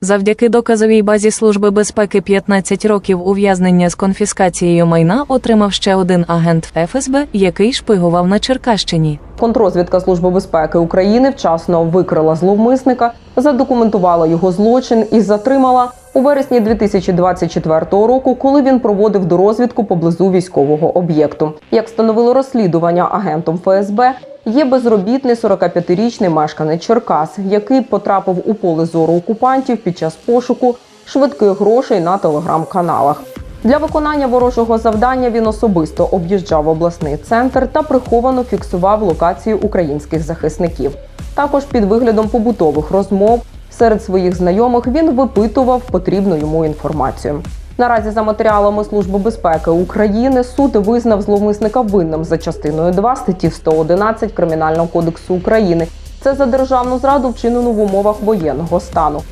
Завдяки доказовій базі Служби безпеки 15 років ув'язнення з конфіскацією майна отримав ще один агент ФСБ, який шпигував на Черкащині. Контрозвідка Служби безпеки України вчасно викрила зловмисника, задокументувала його злочин і затримала у вересні 2024 року, коли він проводив дорозвідку поблизу військового об'єкту. Як встановило розслідування агентом ФСБ, є безробітний 45-річний мешканець Черкас, який потрапив у поле зору окупантів під час пошуку швидких грошей на телеграм-каналах. Для виконання ворожого завдання він особисто об'їжджав обласний центр та приховано фіксував локації українських захисників. Також під виглядом побутових розмов серед своїх знайомих він випитував потрібну йому інформацію. Наразі за матеріалами Служби безпеки України суд визнав зловмисника винним за частиною 2 статті 111 Кримінального кодексу України. Це за державну зраду, вчинену в умовах воєнного стану.